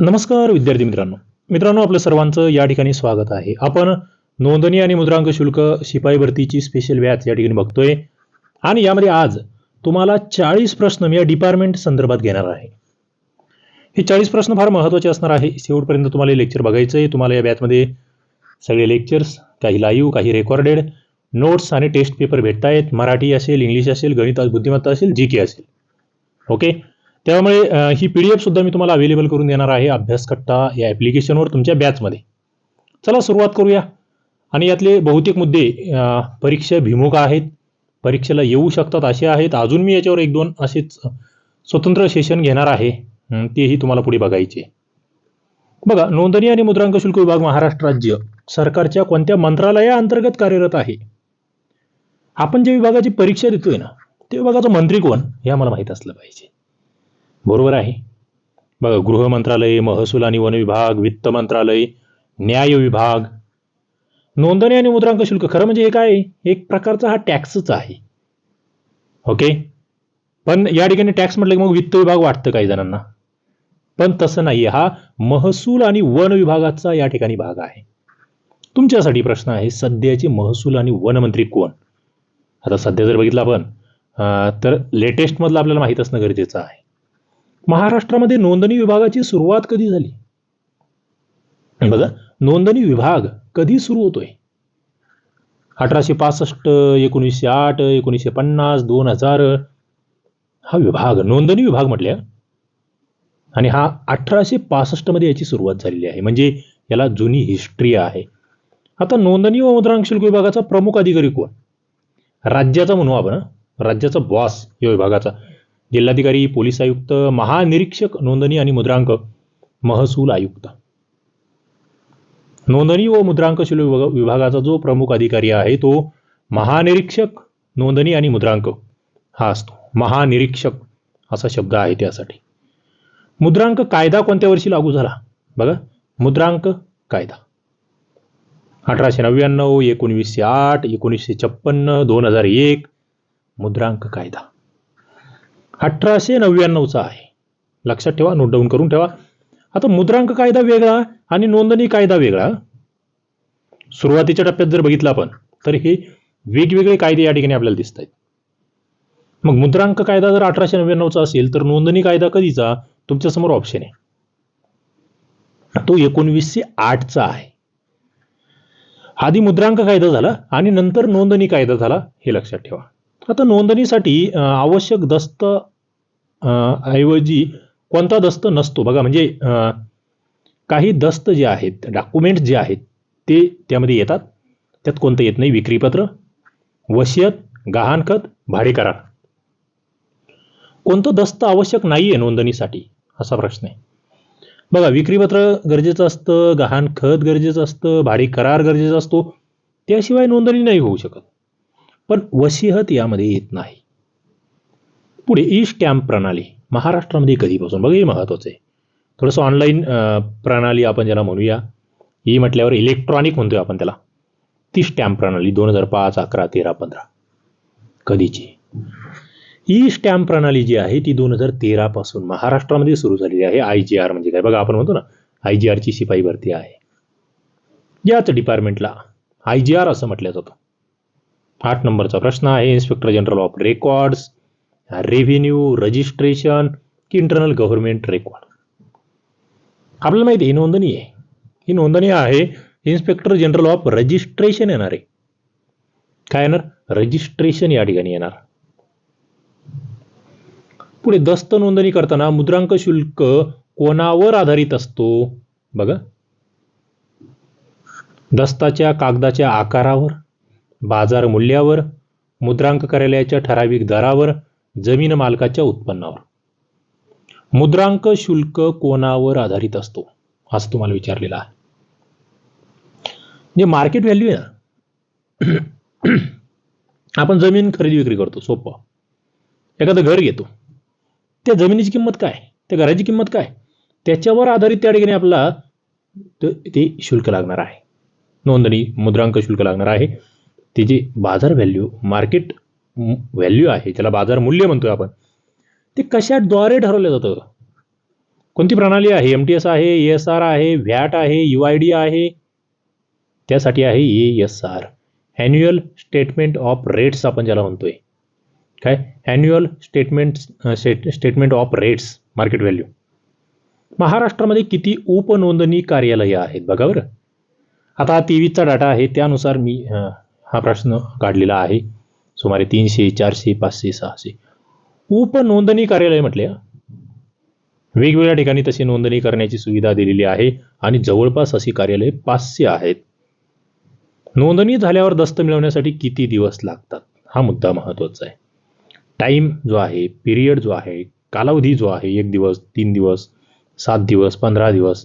नमस्कार विद्यार्थी मित्रांनो. मित्रांनो आपलं सर्वांचं या ठिकाणी स्वागत आहे. आपण नोंदणी आणि मुद्रांक शुल्क शिपाई भरतीची स्पेशल बॅच या ठिकाणी बघतोय. आणि यामध्ये आज तुम्हाला चाळीस प्रश्न मी या डिपार्टमेंट संदर्भात घेणार आहे. हे चाळीस प्रश्न फार महत्त्वाचे असणार आहे. शेवटपर्यंत तुम्हाला लेक्चर बघायचं आहे तुम्हाला या बॅचमध्ये सगळे लेक्चर्स काही लाईव्ह काही रेकॉर्डेड नोट्स आणि टेस्ट पेपर भेटत आहेत मराठी असेल इंग्लिश असेल गणित बुद्धिमत्ता असेल जी के असेल. ओके त्यामुळे ही पी डी एफ सुद्धा मी तुम्हाला अवेलेबल करून देणार आहे अभ्यासकट्टा या ॲप्लिकेशनवर तुमच्या बॅचमध्ये चला सुरुवात करूया. आणि यातले बहुतेक मुद्दे परीक्षा परीक्षाभिमुख आहेत परीक्षेला येऊ शकतात असे आहेत. अजून मी याच्यावर एक दोन असेच स्वतंत्र सेशन घेणार आहे तेही तुम्हाला पुढे बघायचे. बघा नोंदणी आणि मुद्रांक शुल्क विभाग महाराष्ट्र राज्य सरकारच्या कोणत्या मंत्रालयाअंतर्गत कार्यरत आहे? आपण ज्या विभागाची परीक्षा देतोय ना त्या विभागाचा मंत्री कोण? हे आम्हाला माहीत असलं पाहिजे. बरोबर आहे. बघा गृह मंत्रालय महसूल आणि वन विभाग वित्त मंत्रालय न्याय विभाग. नोंदणी आणि मुद्रांक शुल्क खरं म्हणजे हे काय? आहे? एक प्रकारचा हा टॅक्सच आहे. ओके? पण या ठिकाणी टॅक्स म्हटलं की मग वित्त विभाग वाटतं काही जणांना. पण तसं नाही हा महसूल आणि वन विभागाचा या ठिकाणी भाग आहे. तुमच्यासाठी प्रश्न आहे सध्याचे महसूल आणि वनमंत्री कोण? आता सध्या जर बघितलं आपण तर लेटेस्टमधलं आपल्याला माहीत असणं गरजेचं आहे. महाराष्ट्रामध्ये नोंदणी विभागाची सुरुवात कधी झाली? बघा नोंदणी विभाग कधी सुरू होतोय? अठराशे पासष्ट एकोणीसशे आठ एकोणीसशे पन्नास दोन हजार हा विभाग नोंदणी विभाग म्हटल्या. आणि हा अठराशे पासष्टमध्ये याची सुरुवात झालेली आहे. म्हणजे याला जुनी हिस्ट्री आहे. आता नोंदणी व मुद्रांक शुल्क विभागाचा प्रमुख अधिकारी कोण? राज्याचा म्हणू आपण राज्याचा बॉस या विभागाचा. जिल्हाधिकारी पोलीस आयुक्त महानिरीक्षक नोंदणी आणि मुद्रांक महसूल आयुक्त. नोंदणी व मुद्रांक शुल्क विभाग- विभागाचा जो प्रमुख अधिकारी आहे तो महानिरीक्षक नोंदणी आणि मुद्रांक हा असतो. महानिरीक्षक असा शब्द आहे त्यासाठी. मुद्रांक कायदा कोणत्या वर्षी लागू झाला? बघा मुद्रांक कायदा. अठराशे नव्याण्णव एकोणवीसशे आठ एकोणीसशे छप्पन्न दोन हजार एक मुद्रांक कायदा. अठराशे नव्याण्णवचा आहे. लक्षात ठेवा नोट डाऊन करून ठेवा. आता मुद्रांक कायदा वेगळा आणि नोंदणी कायदा वेगळा. सुरुवातीच्या टप्प्यात जर बघितलं आपण तर हे वेगवेगळे कायदे या ठिकाणी आपल्याला दिसत आहेत मग मुद्रांक कायदा जर अठराशे नव्याण्णवचा असेल तर नोंदणी कायदा कधीचा? तुमच्यासमोर ऑप्शन आहे. तो एकोणवीसशे आठचा आहे. आधी मुद्रांक कायदा झाला आणि नंतर नोंदणी कायदा झाला हे लक्षात ठेवा. आता नोंदणीसाठी आवश्यक दस्त ऐवजी कोणता दस्त नसतो. बघा म्हणजे काही दस्त जे आहेत डॉक्युमेंट जे आहेत ते त्यामध्ये येतात. त्यात कोणतं येत नाही. विक्रीपत्र वशियत गहाणखत भाडे करार. कोणतं दस्त आवश्यक नाही आहे नोंदणीसाठी असा प्रश्न आहे. बघा विक्रीपत्र गरजेचं असतं गहाणखत गरजेचं असतं भाडे करार गरजेचा असतो त्याशिवाय नोंदणी नाही होऊ शकत. पण वशिहत यामध्ये येत नाही. पुढे e ई स्टॅम्प प्रणाली. महाराष्ट्रामध्ये कधीपासून? बघा हे महत्वाचं आहे. थोडंसं ऑनलाईन प्रणाली आपण ज्याला म्हणूया ई म्हटल्यावर इलेक्ट्रॉनिक म्हणतोय आपण त्याला. ती स्टॅम्प प्रणाली दोन हजार पाच अकरा तेरा पंधरा. कधीची? E ई स्टॅम्प प्रणाली जी आहे ती दोन हजार तेरा पासून महाराष्ट्रामध्ये सुरू झालेली आहे. आय जी आर म्हणजे काय? बघा आपण म्हणतो ना आय जी आरची शिपाई भरती आहे. याच डिपार्टमेंटला आय जी आर असं म्हटलं जातं. आठ नंबरचा प्रश्न आहे inspector general of records revenue registration की इंटरनल गव्हर्नमेंट रेकॉर्ड आपल्याला माहिती ही नोंदणी आहे. ही नोंदणी आहे इन्स्पेक्टर जनरल ऑफ रजिस्ट्रेशन येणार आहे. काय येणार? रजिस्ट्रेशन या ठिकाणी येणार. पुढे दस्त नोंदणी करताना मुद्रांक शुल्क कोणावर आधारित असतो? बघा. दस्ताच्या कागदाच्या आकारावर बाजार मूल्यावर मुद्रांक कार्यालयाच्या ठराविक दरावर जमीन मालकाच्या उत्पन्नावर. मुद्रांक शुल्क कोणावर आधारित असतो? असं तुम्हाला विचारलेलं आहे. जे मार्केट व्हॅल्यू आहे ना आपण जमीन खरेदी विक्री करतो सोपं. एखादं घर घेतो. त्या जमिनीची किंमत काय? त्या घराची किंमत काय? त्याच्यावर आधारित त्या ठिकाणी आपला ते शुल्क लागणार आहे. नोंदणी मुद्रांक शुल्क लागणार आहे. ते जे बाजार व्हॅल्यू मार्केट व्हॅल्यू आहे. ज्याला बाजार मूल्य म्हणतोय आपण. ते कशाद्वारे ठरवलं जातं? कोणती प्रणाली आहे? एम टी एस आहे ई एस आर आहे व्हॅट आहे यू आय डी आहे. त्यासाठी आहे A S R annual statement of rates आपण ज्याला म्हणतोय. काय? Annual statement state statement of rates market value महाराष्ट्रामध्ये किती उपनोंदणी कार्यालयं आहेत बघा बरं. आता टी तेवीसचा डाटा आहे त्यानुसार मी हा प्रश्न काढलेला आहे. सुमारे तीनशे चारशे पाचशे सहाशे. उपनोंदणी कार्यालय म्हटले वेगवेगळ्या ठिकाणी तशी नोंदणी करण्याची सुविधा दिलेली आहे आणि जवळपास अशी कार्यालय पाचशे आहेत. नोंदणी झाल्यावर दस्त मिळवण्यासाठी किती दिवस लागतात? हा मुद्दा महत्त्वाचा आहे. टाईम जो आहे पिरियड जो आहे कालावधी जो आहे एक दिवस तीन दिवस सात दिवस पंधरा दिवस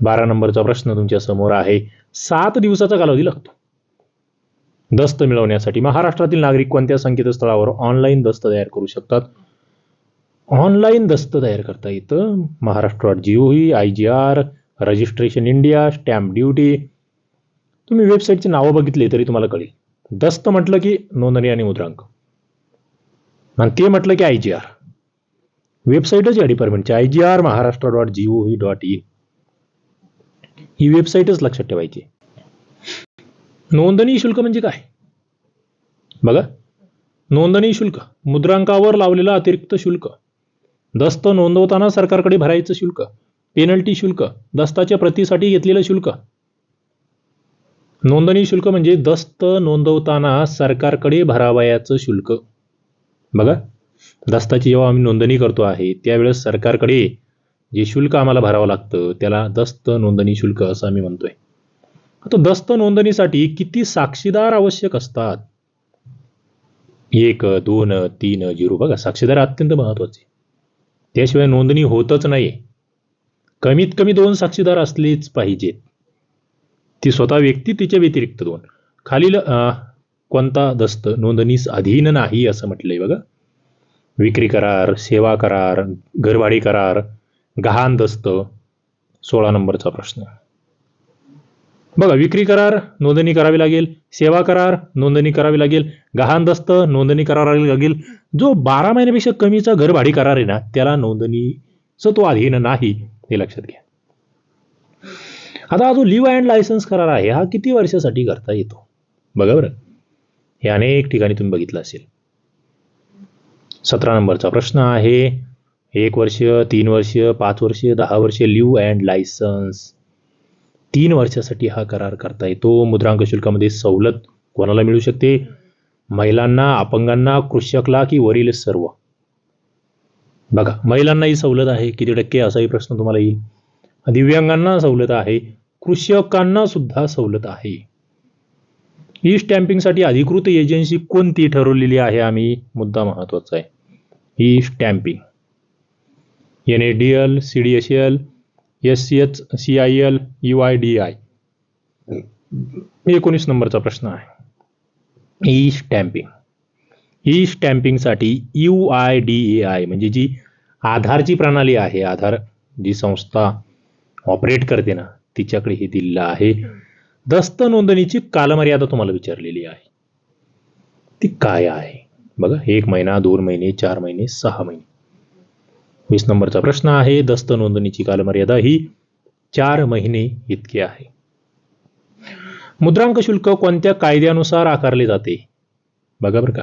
बारा नंबरचा प्रश्न तुमच्यासमोर आहे. सात दिवसाचा कालावधी लागतो. दस्त मिळवण्यासाठी महाराष्ट्रातील नागरिक कोणत्या संकेतस्थळावर ऑनलाईन दस्त तयार करू शकतात? ऑनलाईन दस्त तयार करता येतं. Maharashtra dot G O I G R registration India stamp duty तुम्ही वेबसाईटची नावं बघितली तरी तुम्हाला कळेल. दस्त म्हटलं की नोंदणी आणि मुद्रांक. आणि ते म्हटलं की आय जी आर वेबसाईटच या डिपार्टमेंटची I G R Maharashtra dot G O dot in ही वेबसाईटच लक्षात ठेवायची. नोंदणी शुल्क म्हणजे काय? बघा. नोंदणी शुल्क. मुद्रांकावर लावलेलं अतिरिक्त शुल्क. दस्त नोंदवताना सरकारकडे भरायचं शुल्क. पेनल्टी शुल्क. दस्ताच्या प्रतीसाठी घेतलेलं शुल्क. नोंदणी शुल्क म्हणजे दस्त नोंदवताना सरकारकडे भरावयाचं शुल्क. बघा. दस्ताची जेव्हा आम्ही नोंदणी करतो आहे त्यावेळेस सरकारकडे जे शुल्क आम्हाला भरावं लागतं त्याला दस्त नोंदणी शुल्क असं आम्ही म्हणतोय. आता दस्त नोंदणीसाठी किती साक्षीदार आवश्यक असतात? एक दोन तीन झिरो. बघा साक्षीदार अत्यंत महत्त्वाचे त्याशिवाय नोंदणी होतच नाही कमीत कमी दोन साक्षीदार असलेच पाहिजेत. ती स्वतः व्यक्ती तिच्या व्यतिरिक्त दोन. खालील कोणता दस्त नोंदणीस अधीन नाही असं म्हटलंय बघा. विक्री करार सेवा करार घरभाडी करार गहाण दस्त सोळा नंबरचा प्रश्न. बघा विक्री करार नोंदणी करावी लागेल. सेवा करार नोंदणी करावी लागेल. गहाण दस्त नोंदणी करावी लागेल. जो बारा महिन्यापेक्षा कमीचा घरभाडी करार आहे ना त्याला नोंदणीचं तो अधीन नाही हे लक्षात घ्या. आता हा जो लिव्ह अँड लायसन्स करार आहे हा किती वर्षासाठी करता येतो? बघा बरं. हे अनेक ठिकाणी तुम्ही बघितलं असेल. सतरा नंबरचा प्रश्न आहे. एक वर्ष तीन वर्ष पाच वर्ष दहा वर्ष लिव्ह अँड लायसन्स. तीन वर्षासाठी हा करार करता येतो. मुद्रांक शुल्कामध्ये सवलत कोणाला मिळू शकते? महिलांना अपंगांना कृषकला की वरील सर्व? बघा महिलांनाही सवलत आहे. किती टक्के? असाही प्रश्न तुम्हाला येईल. दिव्यांगांना सवलत आहे. कृषकांना सुद्धा सवलत आहे. ई स्टॅम्पिंगसाठी अधिकृत एजन्सी कोणती ठरवलेली आहे? आम्ही मुद्दा महत्त्वाचा आहे. E stamping N A D L C D S L S C H C I L U I D I एकोणीस नंबरचा प्रश्न आहे. E stamping E स्टॅम्पिंगसाठी U I D A I म्हणजे जी आधारची प्रणाली आहे आधार जी संस्था ऑपरेट करते ना तिच्याकडे हे दिलेलं आहे. दस्त नोंदणीची कालमर्यादा तुम्हाला विचारलेली आहे. ती काय आहे? बघा एक महिना दोन महिने चार महिने सहा महिने. वीस नंबरचा प्रश्न आहे. दस्त नोंदणीची कालमर्यादा ही चार महिने इतकी आहे. मुद्रांक शुल्क कोणत्या कायद्यानुसार आकारले जाते? बघा बरं का.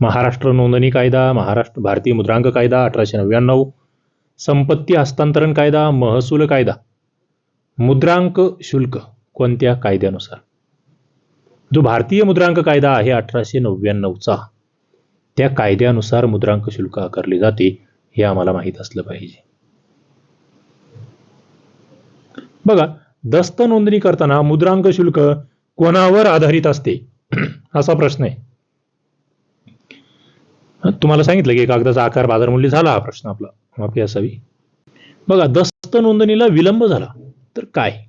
महाराष्ट्र नोंदणी कायदा महाराष्ट्र भारतीय मुद्रांक कायदा अठराशे नव्याण्णव. संपत्ती हस्तांतरण कायदा महसूल कायदा. मुद्रांक शुल्क कोणत्या कायद्यानुसार? जो भारतीय मुद्रांक कायदा आहे अठराशे नव्याण्णवचा. त्या कायद्यानुसार मुद्रांक शुल्क आकारले जाते. हे आम्हाला माहीत असलं पाहिजे. बघा दस्त नोंदणी करताना मुद्रांक शुल्क कोणावर आधारित असते? असा प्रश्न आहे. तुम्हाला सांगितलं की कागदाचा आकार बाजारमूल्य झाला हा प्रश्न आपला माफी असावी. बघा दस्त नोंदणीला विलंब झाला तर काय?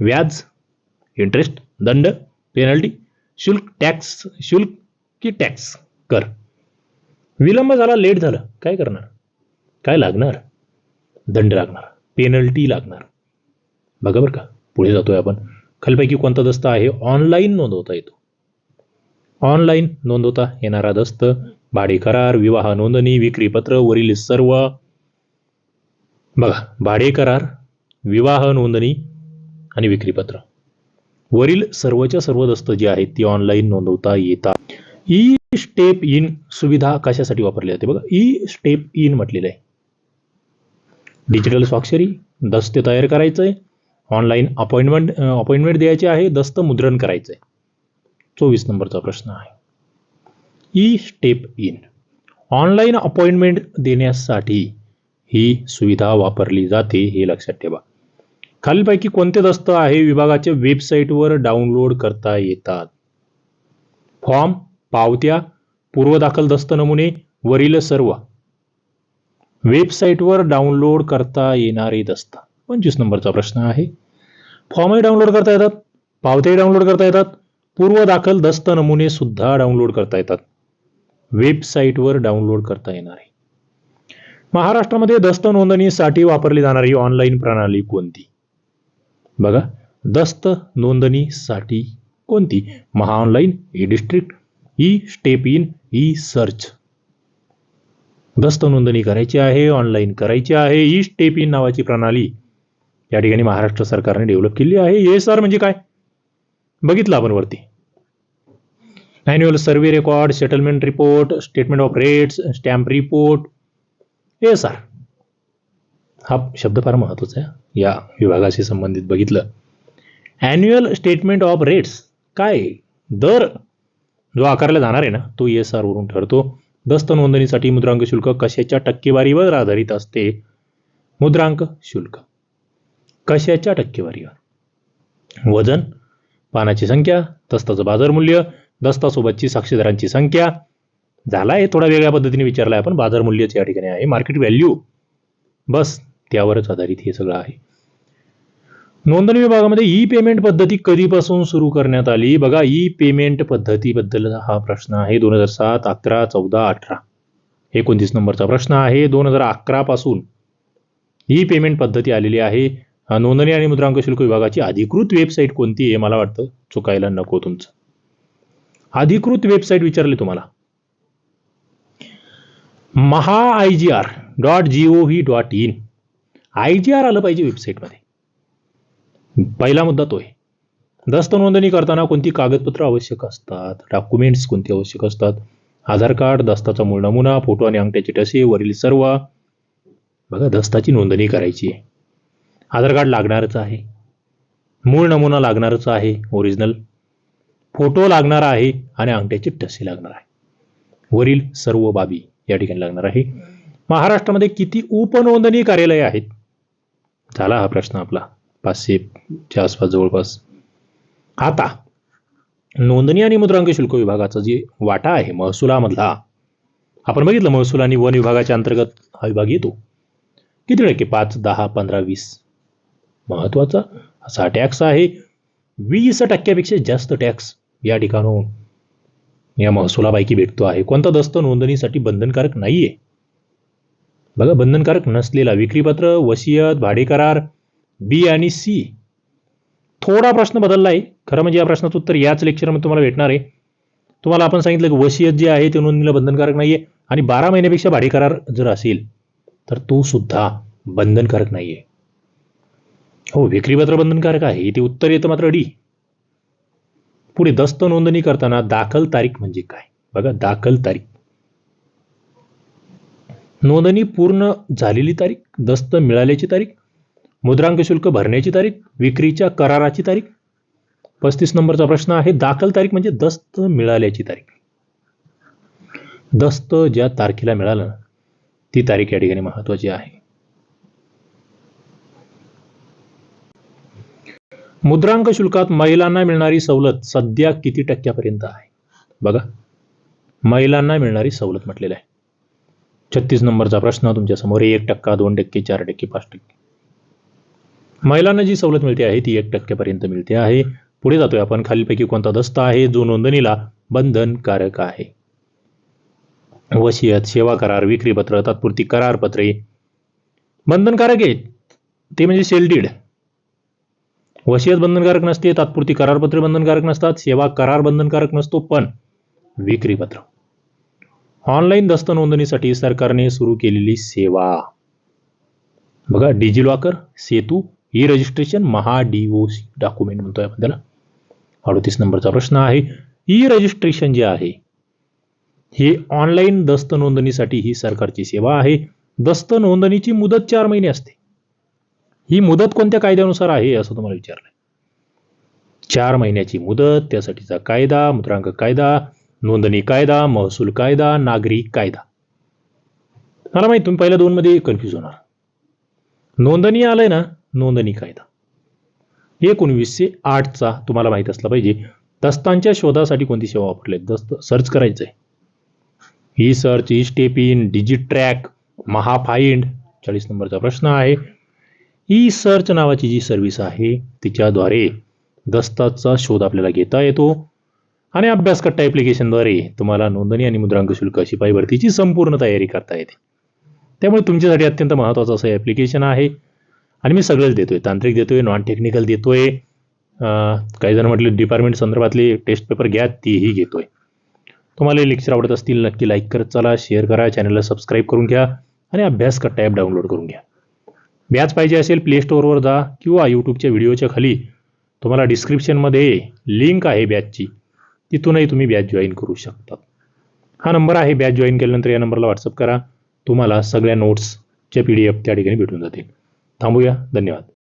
व्याज इंटरेस्ट दंड पेनल्टी शुल्क टॅक्स शुल्क की टॅक्स कर. विलंब झाला लेट झालं काय करणार? काय लागणार? दंड लागणार. पेनल्टी लागणार. बघा बरं का पुढे जातोय आपण. खालपैकी कोणता दस्त आहे? ऑनलाईन नोंदवता येतो. ऑनलाईन नोंदवता येणारा दस्त भाडे करार विवाह नोंदणी विक्रीपत्र वरील सर्व. बघा भाडे करार विवाह नोंदणी आणि विक्रीपत्र. वरील सर्वच्या सर्व दस्त जी आहेत ती ऑनलाईन नोंदवता येतात ई स्टेप इन सुविधा कशासाठी वापरली जाते? बघा ई स्टेप इन म्हटलेलं आहे. डिजिटल स्वाक्षरी दस्ते तयार करायचं आहे ऑनलाईन अपॉइंटमेंट अपॉइंटमेंट द्यायची आहे दस्त मुद्रण करायचं आहे चोवीस नंबरचा प्रश्न आहे. E step in online appointment देण्यासाठी ही सुविधा वापरली जाते हे लक्षात ठेवा. खालीलपैकी कोणते दस्त आहे विभागाच्या वेबसाईटवर डाउनलोड करता येतात? फॉर्म पावत्या पूर्वदाखल दस्त नमुने वरील सर्व. वेबसाईटवर डाउनलोड करता येणारे दस्त. पंचवीस नंबरचा प्रश्न आहे. फॉर्मही डाउनलोड करता येतात. पावत्याही डाउनलोड करता येतात. पूर्व दाखल दस्त नमुने सुद्धा डाउनलोड करता येतात. वेबसाईटवर डाउनलोड करता येणार. आहे महाराष्ट्रामध्ये दस्त नोंदणीसाठी वापरली जाणारी ऑनलाईन प्रणाली कोणती? बघा दस्त नोंदणीसाठी कोणती? Mahaonline E district E step in E search. दस्त नोंदणी करायची आहे ऑनलाईन करायची आहे ई स्टेप इन नावाची प्रणाली या ठिकाणी महाराष्ट्र सरकारने डेव्हलप केली आहे. एस आर म्हणजे काय? बघितलं आपण वरती. Annual survey record settlement report statement of rates stamp report S सर हा शब्द फार महत्त्वाचा आहे. या विभागाशी संबंधित बघितलं. ॲन्युअल स्टेटमेंट ऑफ रेट्स काय? दर जो आकारला जाणार आहे ना तो एस आर वरून ठरतो. दस्त नोंदणीसाठी मुद्रांक शुल्क कशाच्या टक्केवारीवर आधारित असते? मुद्रांक शुल्क कशाच्या टक्केवारीवर? वजन पानाची संख्या दस्ताचं बाजार मूल्य दस्तासोबतची साक्षीदारांची संख्या. झाला आहे थोडा वेगळ्या पद्धतीने विचारला आहे आपण. बाजार मूल्यच या ठिकाणी आहे. मार्केट व्हॅल्यू बस त्यावरच आधारित हे सगळं आहे. नोंदणी विभागामध्ये ई पेमेंट पद्धती कधीपासून सुरू करण्यात आली? बघा ई पेमेंट पद्धतीबद्दल हा प्रश्न आहे. दोन हजार सात अकरा चौदा अठरा. एकोणतीस नंबरचा प्रश्न आहे. दोन हजार अकरा पासून ई पेमेंट पद्धती आलेली आहे. नोंदणी आणि मुद्रांक शुल्क विभागाची अधिकृत वेबसाईट कोणती आहे? मला वाटतं चुकायला नको तुमचं. अधिकृत वेबसाईट विचारली तुम्हाला. Maha I G R dot G O V dot in I G R आलं पाहिजे वेबसाईटमध्ये. पहिला मुद्दा तो आहे दस्त नोंदणी करताना कोणती कागदपत्र आवश्यक असतात? डॉक्युमेंट्स कोणती आवश्यक असतात? आधार कार्ड दस्ताचा मूळ नमुना फोटो आणि अंगठ्याचे ठसे वरील सर्व. बघा दस्ताची नोंदणी करायची आहे. आधार कार्ड लागणारच आहे. मूळ नमुना लागणारच आहे ओरिजिनल फोटो लागणार आहे आणि अंगठ्याचे ठसे लागणार आहे. वरील सर्व बाबी या ठिकाणी लागणार आहे. महाराष्ट्रामध्ये किती उपनोंदणी कार्यालये आहेत? झाला हा प्रश्न आपला. पाचशेच्या आसपास जवळपास. आता नोंदणी आणि मुद्रांक शुल्क विभागाचा जे वाटा आहे महसुलामधला आपण बघितलं महसूल आणि वन विभागाच्या अंतर्गत हा विभाग येतो. किती टक्के? पाच दहा पंधरा वीस. महत्त्वाचा असा टॅक्स आहे. वीस टक्क्यापेक्षा जास्त टॅक्स या ठिकाणून या महसुलापैकी भेटतो आहे. कोणता दस्त नोंदणीसाठी बंधनकारक नाही आहे बघा बंधनकारक नसलेला विक्रीपत्र वसियत भाडे करार बी आणि सी. थोडा प्रश्न बदलला आहे खरं म्हणजे या प्रश्नाचं उत्तर याच लेक्चरमध्ये तुम्हाला भेटणार आहे. तुम्हाला आपण सांगितलं की वसियत जे आहे ते नोंदणीला बंधनकारक नाहीये आणि बारा महिन्यापेक्षा भाडे करार जर असेल तर तो सुद्धा बंधनकारक नाहीये. हो विक्रीपत्र बंधनकारक आहे. ते उत्तर येतं मात्र डी. पुढे दस्त नोंदणी करताना दाखल तारीख म्हणजे काय? बघा दाखल तारीख. नोंदणी पूर्ण झालेली तारीख दस्त मिळाल्याची तारीख मुद्रांक शुल्क भरण्याची तारीख विक्रीच्या कराराची तारीख. पस्तीस नंबरचा प्रश्न आहे दाखल तारीख म्हणजे दस्त मिळाल्याची तारीख. दस्त ज्या तारखेला मिळालं ती तारीख या ठिकाणी महत्वाची आहे. मुद्रांक शुल्कात महिलांना मिळणारी सवलत सध्या किती टक्क्यापर्यंत आहे? बघा महिलांना मिळणारी सवलत म्हटलेलं आहे. छत्तीस नंबरचा प्रश्न तुमच्यासमोर एक टक्का दोन टक्के चार टक्के पाच टक्के. महिलांना जी सवलत मिळते आहे ती एक टक्क्यापर्यंत मिळते आहे. पुढे जातोय आपण. खालीलपैकी कोणता दस्त आहे? जो नोंदणीला बंधनकारक आहे. वसियत सेवा करार विक्रीपत्र तात्पुरती करारपत्रे बंधनकारक आहेत. ते म्हणजे सेलडीड वसियत बंधनकारक नसते तात्पुरती करारपत्रे बंधनकारक नसतात सेवा करार बंधनकारक नसतो पण विक्रीपत्र ऑनलाईन दस्त नोंदणीसाठी सरकारने सुरू केलेली सेवा. बघा DigiLocker Setu E registration Maha D O C document म्हणतो आपण त्याला. अडतीस नंबरचा प्रश्न आहे. ई रजिस्ट्रेशन जे आहे हे ऑनलाईन दस्त नोंदणीसाठी ही सरकारची सेवा आहे. दस्त नोंदणीची मुदत चार महिने असते. ही मुदत कोणत्या कायद्यानुसार आहे असं तुम्हाला विचारलंय. चार महिन्याची मुदत त्यासाठीचा कायदा मुद्रांक कायदा नोंदणी कायदा महसूल कायदा नागरिक कायदा. मला माहिती तुम्ही पहिल्या दोन मध्ये कन्फ्युज होणार. नोंदणी आलंय ना नोंदणी कायदा एकोणवीसशे आठचा तुम्हाला माहीत असला पाहिजे दस्तांच्या शोधासाठी कोणती सेवा वापरली दस्त सर्च करायचं आहे E search E step in DigiTrack MahaFind चाळीस नंबरचा प्रश्न आहे. ई सर्च नावाची जी सर्व्हिस आहे तिच्याद्वारे दस्ताचा शोध आपल्याला घेता येतो. आणि अभ्यासकट्टा ॲप्लिकेशनद्वारे तुम्हाला नोंदणी आणि मुद्रांक शुल्क शिपाई भरतीची संपूर्ण तयारी करता येते. त्यामुळे तुमच्यासाठी अत्यंत महत्त्वाचं असं ॲप्लिकेशन आहे. आणि मी सगळंच देतोय. तांत्रिक देतोय नॉन टेक्निकल देतोय काही जण म्हटले डिपार्टमेंट संदर्भातले टेस्ट पेपर घ्या तीही घेतोय. तुम्हाला लेक्चर आवडत असतील नक्की लाईक करत चला शेअर करा चॅनलला सबस्क्राईब करून घ्या आणि अभ्यास कट्टा ॲप डाउनलोड करून घ्या. बॅच पाहिजे असेल प्ले स्टोअरवर जा किंवा यूट्यूबच्या व्हिडिओच्या खाली. तुम्हाला डिस्क्रिप्शनमध्ये लिंक आहे बॅचची तिथूनही तुम्ही बॅच जॉईन करू शकता. हा नंबर आहे. बॅच जॉईन केल्यानंतर या नंबरला व्हॉट्सअप करा. तुम्हाला सगळ्या नोट्सच्या पी डी एफ त्या ठिकाणी भेटून जातील. थांबूया. धन्यवाद.